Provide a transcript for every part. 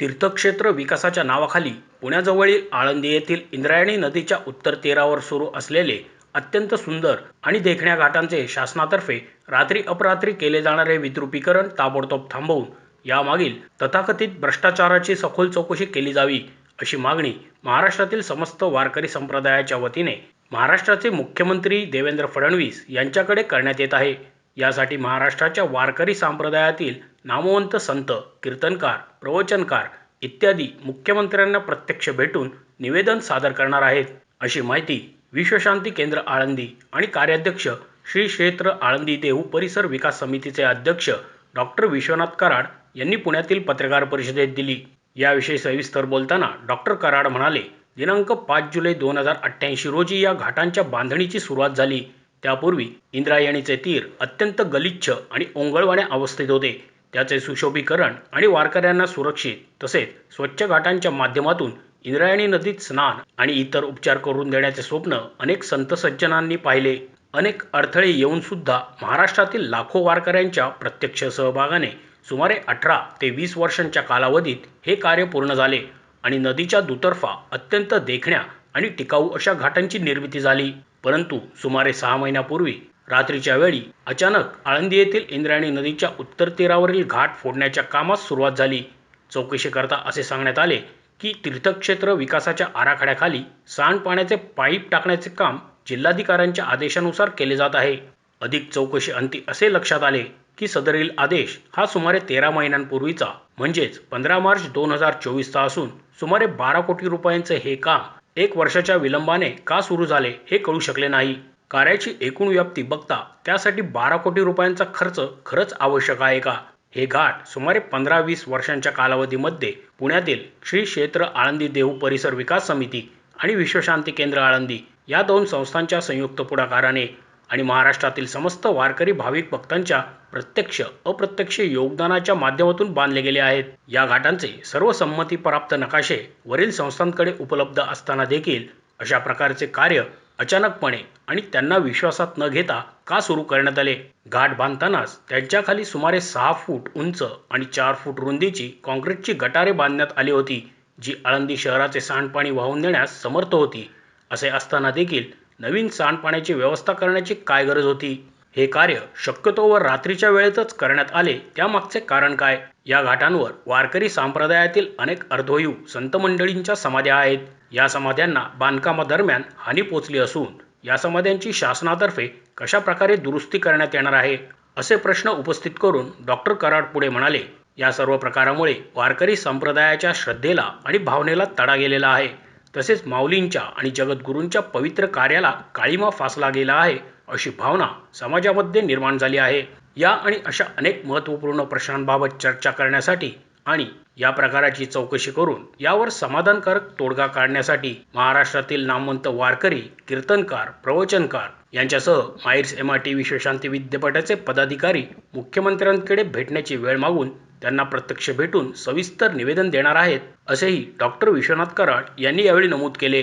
तीर्थक्षेत्र विकासाच्या नावाखाली पुण्याजवळील आळंदी येथील इंद्रायणी नदीच्या उत्तर तीरावर सुरू असलेले अत्यंत सुंदर आणि देखण्या घाटांचे शासनातर्फे रात्री अपरात्री केले जाणारे विद्रुपीकरण ताबडतोब थांबवून यामागील तथाकथित भ्रष्टाचाराची सखोल चौकशी केली जावी अशी मागणी महाराष्ट्रातील समस्त वारकरी संप्रदायाच्या वतीने महाराष्ट्राचे मुख्यमंत्री देवेंद्र फडणवीस यांच्याकडे करण्यात येत आहे. यासाठी महाराष्ट्राच्या वारकरी संप्रदायातील नामवंत संत कीर्तनकार प्रवचनकार इत्यादी मुख्यमंत्र्यांना प्रत्यक्ष भेटून निवेदन सादर करणार आहेत. अशी माहिती विश्वशांती केंद्र आळंदी आणि कार्याध्यक्ष श्री क्षेत्र आळंदी देहू परिसर विकास समितीचे अध्यक्ष डॉक्टर विश्वनाथ कराड यांनी पुण्यातील पत्रकार परिषदेत दिली. याविषयी सविस्तर बोलताना डॉक्टर कराड म्हणाले दिनांक पाच जुलै दोन हजार अठ्ठ्याऐंशी रोजी या घाटांच्या बांधणीची सुरुवात झाली. त्यापूर्वी इंद्रायणीचे तीर अत्यंत गलिच्छ आणि ओंगळवाण्या अवस्थेत होते. त्याचे सुशोभीकरण आणि वारकऱ्यांना सुरक्षित तसेच स्वच्छ घाटांच्या माध्यमातून इंद्रायणी नदीत स्नान आणि इतर उपचार करून देण्याचे स्वप्न अनेक संत सज्जनांनी पाहिले. अनेक अडथळे येऊन सुद्धा महाराष्ट्रातील लाखो वारकऱ्यांच्या प्रत्यक्ष सहभागाने सुमारे अठरा ते वीस वर्षांच्या कालावधीत हे कार्य पूर्ण झाले आणि नदीच्या दुतर्फा अत्यंत देखण्या आणि टिकाऊ अशा घाटांची निर्मिती झाली. परंतु सुमारे सहा महिन्यापूर्वी रात्रीच्या वेळी अचानक आळंदी येथील इंद्रायणी नदीच्या उत्तर तीरावरील घाट फोडण्याच्या कामास सुरुवात झाली. चौकशीकरता असे सांगण्यात आले की तीर्थक्षेत्र विकासाच्या आराखड्याखाली सांडपाण्याचे पाईप टाकण्याचे काम जिल्हाधिकाऱ्यांच्या आदेशानुसार केले जात आहे. अधिक चौकशी अंती असे लक्षात आले की सदरील आदेश हा सुमारे तेरा महिन्यांपूर्वीचा म्हणजेच पंधरा मार्च दोन हजार चोवीसचा असून सुमारे बारा कोटी रुपयांचे हे काम एक वर्षाच्या विलंबाने का सुरू झाले हे कळू शकले नाही. कार्याची एकूण व्याप्ती बघता त्यासाठी बारा कोटी रुपयांचा खर्च खरंच आवश्यक आहे का? हे घाट सुमारे पंधरा वीस वर्षांच्या कालावधीमध्ये पुण्यातील श्री क्षेत्र आळंदी देहू परिसर विकास समिती आणि विश्वशांती केंद्र आळंदी या दोन संस्थांच्या संयुक्त पुढाकाराने आणि महाराष्ट्रातील समस्त वारकरी भाविक भक्तांच्या प्रत्यक्ष अप्रत्यक्ष योगदानाच्या माध्यमातून बांधले गेले आहेत. या घाटांचे सर्व संमतीप्राप्त नकाशे वरील संस्थांकडे उपलब्ध असताना देखील अशा प्रकारचे कार्य अचानकपणे आणि त्यांना विश्वासात न घेता का सुरू करण्यात आले? घाट बांधतानाच त्यांच्याखाली सुमारे सहा फूट उंच आणि चार फूट रुंदीची काँक्रीटची गटारे बांधण्यात आली होती जी आळंदी शहराचे सांडपाणी वाहून नेण्यास समर्थ होती. असे असताना देखील नवीन सांडपाण्याची व्यवस्था करण्याची काय गरज होती? हे कार्य शक्यतोवर रात्रीच्या वेळेतच करण्यात आले त्यामागचे कारण काय? या घाटांवर वारकरी संप्रदायातील अनेक अर्धोयू संत मंडळींच्या समाध्या आहेत. या समाध्यांना बांधकामादरम्यान हानी पोचली असून या समाध्यांची शासनातर्फे कशा प्रकारे दुरुस्ती करण्यात येणार आहे असे प्रश्न उपस्थित करून डॉक्टर कराड पुढे म्हणाले या सर्व प्रकारामुळे वारकरी संप्रदायाच्या श्रद्धेला आणि भावनेला तडा गेलेला आहे. तसेच माऊलींच्या आणि जगद्गुरूंच्या पवित्र कार्याला काळीमा फासला गेला आहे. अशी भावना समाजामध्ये निर्माण झाली आहे. या आणि अशा अनेक महत्त्वपूर्ण प्रश्नांबाबत चर्चा करण्यासाठी आणि या प्रकाराची चौकशी करून यावर समाधानकारक तोडगा काढण्यासाठी महाराष्ट्रातील नामवंत वारकरी कीर्तनकार प्रवचनकार यांच्यासह माईर्स एम आर टी विश्वशांती विद्यापीठाचे पदाधिकारी मुख्यमंत्र्यांकडे भेटण्याची वेळ मागून त्यांना प्रत्यक्ष भेटून सविस्तर निवेदन देणार आहेत असेही डॉक्टर विश्वनाथ कराड यांनी यावेळी नमूद केले.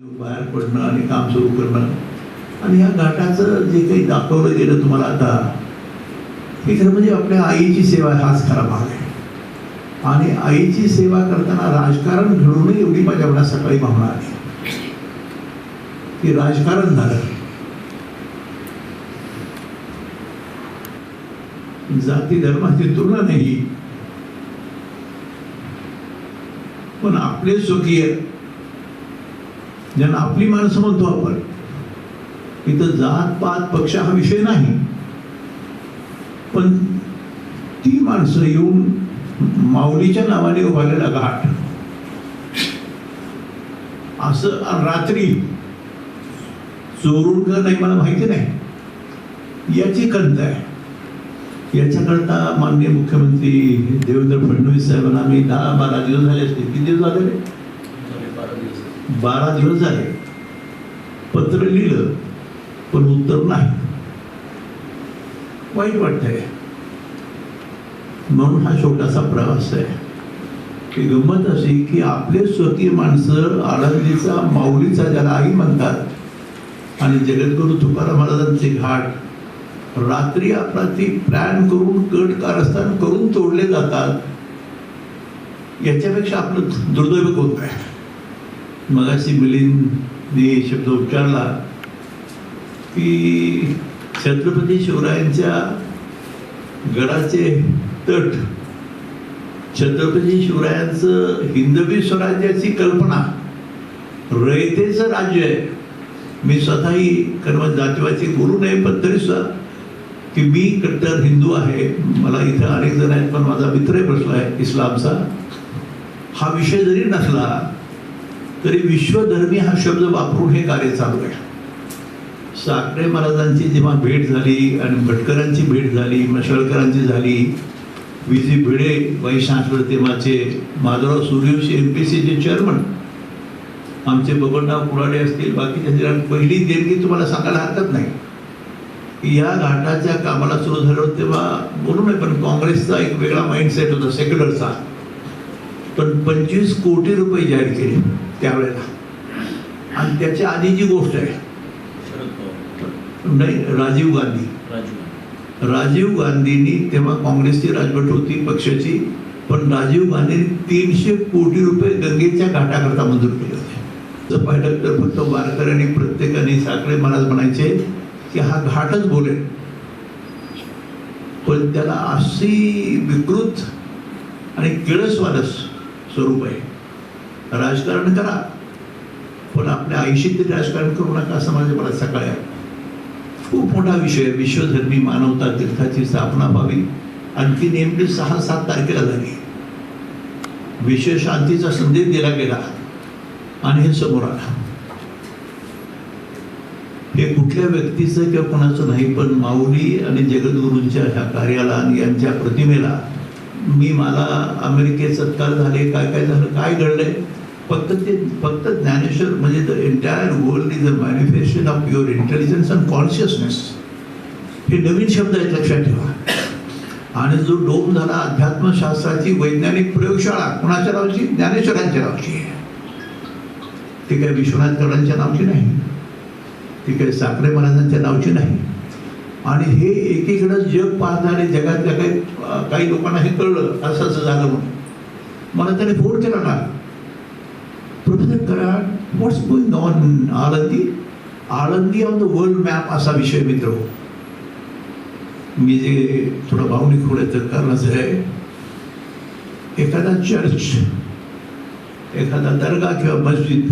बाहेर पडणं आणि काम सुरू करणं आणि या घाटाचं जे काही दाखवलं गेलं तुम्हाला आता हे खरं म्हणजे आपल्या आईची सेवा हाच खरा भाग आहे. आणि आईची सेवा करताना राजकारण घडून एवढी माझ्या एवढ्या सकाळी भावना आली. की राजकारण झालं. जाती धर्माची तुलना नाही. पण आपले स्वकीय ज्यांना आपली माणसं म्हणतो आपण इथं जात पात पक्ष हा विषय नाही. पण ती माणसं येऊन माऊलीच्या नावाने उभारलेला घाट. असं रात्री चोरून का नाही मला माहिती नाही. याची खंत आहे. याच्याकरता माननीय मुख्यमंत्री देवेंद्र फडणवीस साहेबांना मी दहा बारा दिवस झाले असतील. किती दिवस झाले? बारा दिवस. झाले. पत्र लिहिलं. पण उत्तर नाही. वाईट वाटतंय. म्हणून हा छोटासा प्रवास आहे. की गंमत अशी की आपले स्वकीय माणसं आळंदीचा माऊलीचा ज्याला आई म्हणतात आणि जगद्गुरु तुकाराम महाराजांचे घाट रात्री आपला ती प्लॅन करून कट कारस्थान करून तोडले जातात याच्यापेक्षा आपलं दुर्दैव कोणतं आहे? मगाशी मिलिंदने शब्द उच्चारला की छत्रपती शिवरायांच्या गडाचे तट छत्रपती शिवरायांचं हिंदवी स्वराज्याची कल्पना रयतेचं राज्य आहे. मी स्वतःही कर्म जातीवाची बोलू नये पण तरी सुद्धा की मी कट्टर हिंदू आहे. मला इथं अनेक जण आहेत पण माझा मित्रही बसला आहे इस्लामचा. हा विषय जरी नसला तरी विश्वधर्मी हा शब्द वापरून हे कार्य चालू आहे. साखरे महाराजांची जेव्हा भेट झाली आणि भटकरांची भेट झाली मशाळकरांची झाली विजी भिडे वाईस चान्सलर तेव्हाचे माधवराव सूर्यवंशी एम पी सीचे चेअरमन आमचे बबनराव कुराडे असतील बाकीच्या जणांनी पहिली देणगी तुम्हाला सांगायला हरकत नाही. की या घाटाच्या कामाला सुरू झालं तेव्हा बोलू नये पण काँग्रेसचा एक वेगळा माइंडसेट होता सेक्युलरचा पण पंचवीस कोटी रुपये जाहीर केले त्यावेळेला. आणि त्याच्या आधीची गोष्ट आहे नाही राजीव गांधी. राजू राजीव गांधींनी तेव्हा काँग्रेसची राजवट होती पक्षाची पण राजीव गांधींनी तीनशे कोटी रुपये गंगेच्या घाटाकरता मंजूर केले होते. जर पाहिलं तर फक्त वारकऱ्यांनी प्रत्येकाने साखरे महाराज म्हणायचे की हा घाटच बोलेल. पण त्याला अशी विकृत आणि किळसवारस स्वरूप आहे. राजकारण करा पण आपल्या आयुष्य तरी राजकारण करू नका असं माझ्या मला सकाळी. खूप मोठा विषय आहे. विश्वधर्मी मानवता तीर्थाची स्थापना व्हावी. आणि ती नेमकी सहा सात तारखेला झाली. विश्व शांतीचा संदेश दिला गेला. आणि हे समोर आला. हे कुठल्या व्यक्तीचं किंवा कोणाचं नाही पण माऊली आणि जगद्गुरूंच्या ह्या कार्याला आणि यांच्या प्रतिमेला मी मला अमेरिकेत सत्कार झाले काय काय झालं काय घडलंय? फक्त ते फक्त ज्ञानेश्वर म्हणजे the entire world is a manifestation of your intelligence and consciousness हे नवीन शब्द आहेत लक्षात ठेवा. आणि जो डोम झाला अध्यात्मशास्त्राची वैज्ञानिक प्रयोगशाळा कुणाच्या नावाची? ज्ञानेश्वरांच्या नावाची आहे. ती काय विश्वनाथ गडांच्या नावची नाही. ती काही साखरे महाराजांच्या नावची नाही. आणि हे एकीकडं जग पाहतं आणि जगातल्या काही काही लोकांना हे कळलं असं असं झालं म्हणून. मला त्याने फोन केला ना. Professor Karad what's going on Alandi Alandi on the world map असा विषय मित्र हो मी जे थोडं भावनिक होण्याचं कारण असं आहे एखादा चर्च एखादा दर्गा किंवा मस्जिद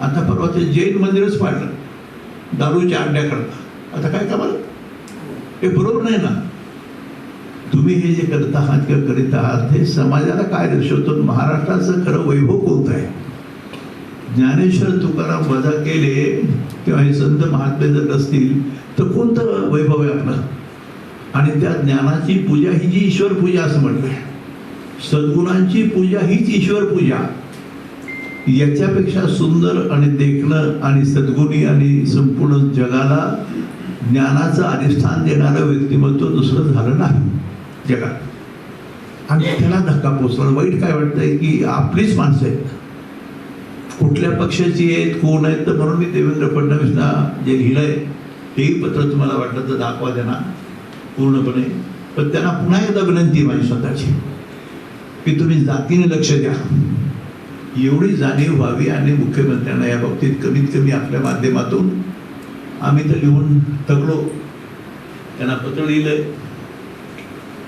आता परवा ते जैन मंदिरच पाडलं दारूच्या अंड्याकरता आता काय कमाल हे बरोबर नाही ना तुम्ही हे जे करत आहात किंवा करीत आहात हे समाजाला काय दर्शवतो महाराष्ट्राचं खरं वैभव कोणतं आहे ज्ञानेश्वर तुकाराम वजा केले किंवा हे संत महात्मे जर असतील तर कोणतं वैभव आहे आपलं? आणि त्या ज्ञानाची पूजा ही जी ईश्वर पूजा असं म्हटलंय. सद्गुणांची पूजा हीच ईश्वर पूजा. याच्यापेक्षा सुंदर आणि देखणं आणि सद्गुणी आणि संपूर्ण जगाला ज्ञानाचं अधिष्ठान देणारं व्यक्तिमत्व दुसरं झालं नाही जगात. आणि त्याला धक्का पोचला. वाईट काय वाटतंय की आपलीच माणसं आहेत. कुठल्या पक्षाची आहेत कोण आहेत तर म्हणून मी देवेंद्र फडणवीसना जे लिहिलंय तेही पत्र तुम्हाला वाटलं तर दाखवा त्यांना पूर्णपणे. पण त्यांना पुन्हा एकदा विनंती आहे माझी स्वतःची की तुम्ही जातीने लक्ष द्या. एवढी जाणीव व्हावी आणि मुख्यमंत्र्यांना या बाबतीत कमीत कमी आपल्या माध्यमातून आम्ही तर लिहून थकलो. त्यांना पत्र लिहिलंय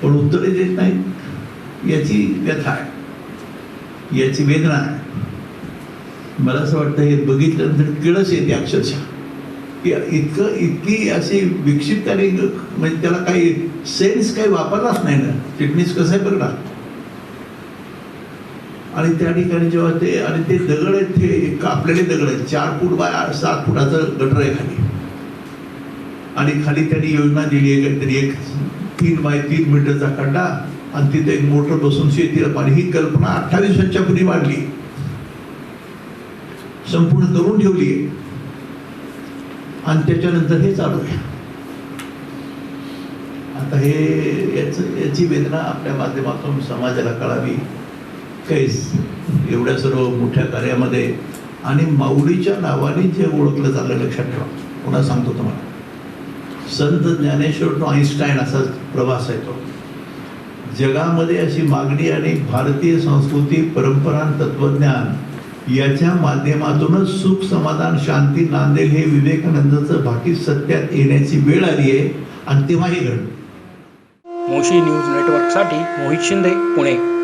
पण उत्तरे देत नाहीत. याची व्यथा आहे याची वेदना आहे. मला असं वाटतं हे बघितल्यानंतर किळस येते अक्षरशः. की इतकं इतकी अशी विकसित त्याने म्हणजे त्याला काही सेन्स काही वापरलाच नाही ना. फिटनेस कसं आहे बघ ना आणि त्या ठिकाणी जेव्हा ते आणि ते दगड आहेत ते कापलेले दगड आहेत. चार फूट बाय सात फुटाचं गटर आहे खाली. आणि खाली त्यांनी योजना दिली आहे काहीतरी एक तीन बाय तीन मीटरचा खड्डा आणि तिथे एक मोटर बसून शेतीला पाणी. ही कल्पना अठ्ठावीस वर्षापूर्वी पूर्वी संपूर्ण करून ठेवली आहे. आणि त्याच्यानंतर हे चालू आहे. आता हे याचं याची वेदना आपल्या माध्यमातून समाजाला कळावी. काहीच एवढ्या सर्व मोठ्या कार्यामध्ये आणि माऊलीच्या नावाने जे ओळखलं चाललं लक्षात ठेवा. पुन्हा सांगतो तुम्हाला. संत ज्ञानेश्वर टू आईन्स्टाईन असा प्रवास आहे तो. जगामध्ये अशी मागणी आणि भारतीय संस्कृती परंपरा तत्वज्ञान याच्या माध्यमातूनच सुख समाधान शांती नांदेल हे विवेकानंदाचं भाकी सत्यात येण्याची वेळ आली आहे. आणि तेव्हा हे घडलं. मोशी न्यूज नेटवर्कसाठी मोहित शिंदे पुणे.